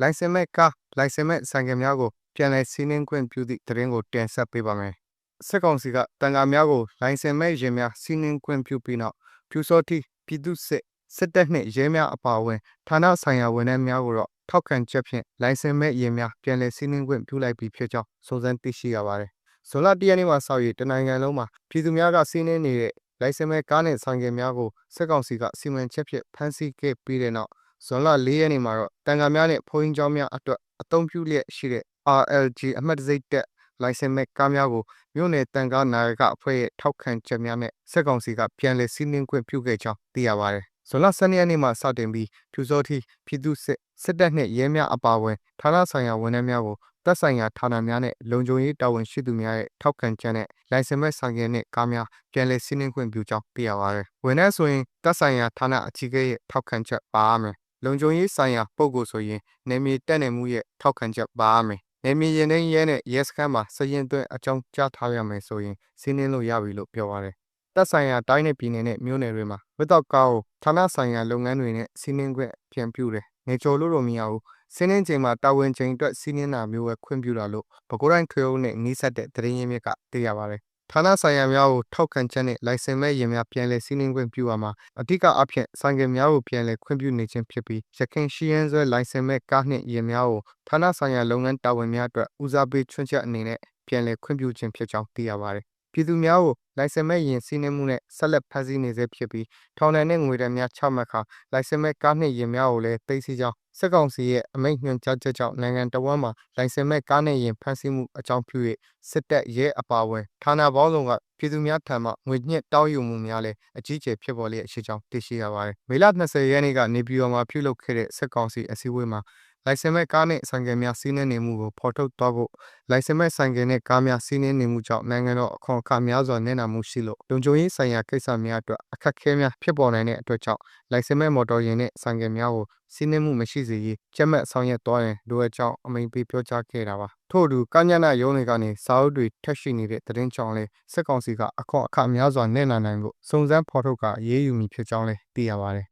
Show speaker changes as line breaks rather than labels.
လိုင်စင်မဲ့ကားလိုင်စင်မဲ့ဆိုင်ကယ်များကိုပြန်လည်စီးနင်းခွင့်ပြုသည့်သတင်းကိုတင်ဆက်ပေးပါမယ်။စစ်ကောင်စီကတန်ခါများကိုလိုင်စင်မဲ့ယာဉ်များစီးနင်းခွင့်ပြုပြီးနောက်ဖြူစောတိပြည်သူ့စစ်စစ်တပ်နှင့်ရဲများအပါအဝင်ဌာနဆိုင်ရာဝန်ထမ်းများကိုတော့ထောက်ခံချက်ဖြင့်လိုင်စင်မဲ့ယာဉ်များပြန်လည်စီးနင်းခွင့်ပြုလိုက်ပြီးဖြစ်ကြောင်းစုံစမ်းသိရှိရပါတယ်။ဇွန်လ၁ရက်နေ့မှာစောက်ရီတနိုင်ငံလုံးမှာပြည်သူများကစီးနင်းနေတဲ့လိုင်စင်မဲ့ကားနဲ့ဆိုင်ကယ်များကိုစစ်ကောင်စီကစီမံချက်ဖြင့်ဖမ်းဆီးခဲ့ပြီးတဲ့နောက် ဇွန်လ၄ရက်နေ့မှာတော့တန်ခါများနဲ့ဖုန်းကြောင်းများအတွက်အသုံးပြုလျက်ရှိတဲ့ RLG အမှတ်တံဆိပ်တက်လိုင်စင်မဲ့ကားများကိုမြို့နယ်တန်ကားနာယကအဖွဲ့ရဲ့ထောက်ခံချက်များနဲ့စစ်ကောင်စီကပြန်လည်စီးနင်းခွင့်ပြုခဲ့ကြောင်းသိရပါတယ်။ဇွန်လ12ရက်နေ့မှာစတင်ပြီးဖြူစောတိပြည်သူ့စစ်စစ်တပ်နှင့်ရဲများအပါအဝင်ဌာနဆိုင်ရာဝန်ထမ်းများကိုတပ်ဆိုင်ရာဌာနများနဲ့လုံခြုံရေးတာဝန်ရှိသူများရဲ့ထောက်ခံချက်နဲ့လိုင်စင်မဲ့ဆိုင်ကယ်နှင့်ကားများပြန်လည်စီးနင်းခွင့်ပြုကြောင်းသိရပါတယ်။ဝန်ထမ်းဆိုရင်တပ်ဆိုင်ရာဌာနအကြီးအကဲရဲ့ထောက်ခံချက်ပါရမယ်။ လုံခြုံရေးဆိုင်ရာပုဂ္ဂိုလ်ဆိုရင်နေမြေတက်နေမှုရဲ့ထောက်ခံချက်ပါရမယ်။နေမြေရင်နှင်းရဲနဲ့ရဲစခန်းမှာစရင်သွင်းအကြောင်းကြားထားရမယ်ဆိုရင်စီးနင်းလို့ရပြီလို့ပြောပါတယ်။တပ်ဆိုင်ရာတိုင်းနယ်ပြည်နယ်နဲ့မြို့နယ်တွေမှာဝတ်တော့ကားကိုဌာနဆိုင်ရာလုပ်ငန်းတွေနဲ့စီးနင်းခွင့်ပြန်ပြုတယ်။နေကျော်လို့တော့မရဘူး။စီးနင်းချိန်မှာတာဝန်ချိန်အတွက်စီးနင်းတာမျိုးပဲခွင့်ပြုတာလို့ဗကိုးတိုင်းထွေအုပ်နဲ့နှီးဆက်တဲ့သတင်းရင်းမြစ်ကသိရပါတယ်။ ဌာနဆိုင်ရာများကိုထောက်ခံချက်နဲ့လိုင်စင်မဲ့ယာဉ်များပြန်လည်စီးနင်းခွင့်ပြုရမှာအဓိကအဖြစ်ဆိုင်ကယ်များကိုပြန်လည်ခွင့်ပြုနေခြင်းဖြစ်ပြီးရခိုင်ရှိရန်ဆွဲလိုင်စင်မဲ့ကားနှင့်ယာဉ်များကိုဌာနဆိုင်ရာလုပ်ငန်းတာဝန်များအတွက်ဦးစားပေးချွင်းချက်အနေနဲ့ပြန်လည်ခွင့်ပြုခြင်းဖြစ်ကြောင်းသိရပါတယ်။ ပြည်သူများကိုလိုင်စင်မဲ့ယာဉ်စီးနင်းမှုနဲ့ဆက်လက်ဖမ်းဆီးနေဆဲဖြစ်ပြီးထောင်ဒဏ်နဲ့ငွေဒဏ်များချမှတ်ခါလိုင်စင်မဲ့ကားနှင့်ယာဉ်များကိုလည်းသိသိကြောင်းစစ်ကောင်စီရဲ့အမိန့်ညွှန်ကြားချက်ကြောင့်နိုင်ငံတော်ဝန်မှာလိုင်စင်မဲ့ကားနဲ့ယာဉ်ဖမ်းဆီးမှုအကြောင်းပြု၍စစ်တပ်ရဲအပါအဝင်ဌာနပေါင်းစုံကပြည်သူများထံမှငွေညှစ်တောင်းယူမှုများလည်းအကြီးအကျယ်ဖြစ်ပေါ်လျက်ရှိကြောင်းသိရှိရပါတယ်။မေလ20ရက်နေ့ကနေပြည်တော်မှာပြုလုပ်ခဲ့တဲ့စစ်ကောင်စီအစည်းအဝေးမှာ လိုင်စင်မဲ့ကားနဲ့ဆိုင်ကယ်များစီးနှင်းနေမှုကိုဖော်ထုတ်သွားဖို့လိုင်စင်မဲ့ဆိုင်ကယ်နဲ့ကားများစီးနှင်းနေမှုကြောင့်နိုင်ငံတော်အခွန်အခများစွာနစ်နာမှုရှိလို့လုံခြုံရေးဆိုင်ရာကိစ္စများအတွက်အခက်အခဲများဖြစ်ပေါ်နိုင်တဲ့အတွက်ကြောင့်လိုင်စင်မဲ့မော်တော်ယာဉ်နဲ့ဆိုင်ကယ်များကိုစီးနှင်းမှုမရှိစေရေးကျက်မှတ်ဆောင်ရွက်သွားရင်လိုအပ်ကြောင်းအမိန့်ပေးပြောကြားခဲ့တာပါထို့အတူကညနာရုံးတွေကနေစာအုပ်တွေထက်ရှိနေတဲ့သတင်းကြောင့်လဲစစ်ကောင်စီကအခွန်အခများစွာနစ်နာနိုင်ဖို့စုံစမ်းဖော်ထုတ်ကအရေးယူမည်ဖြစ်ကြောင်းလဲသိရပါတယ်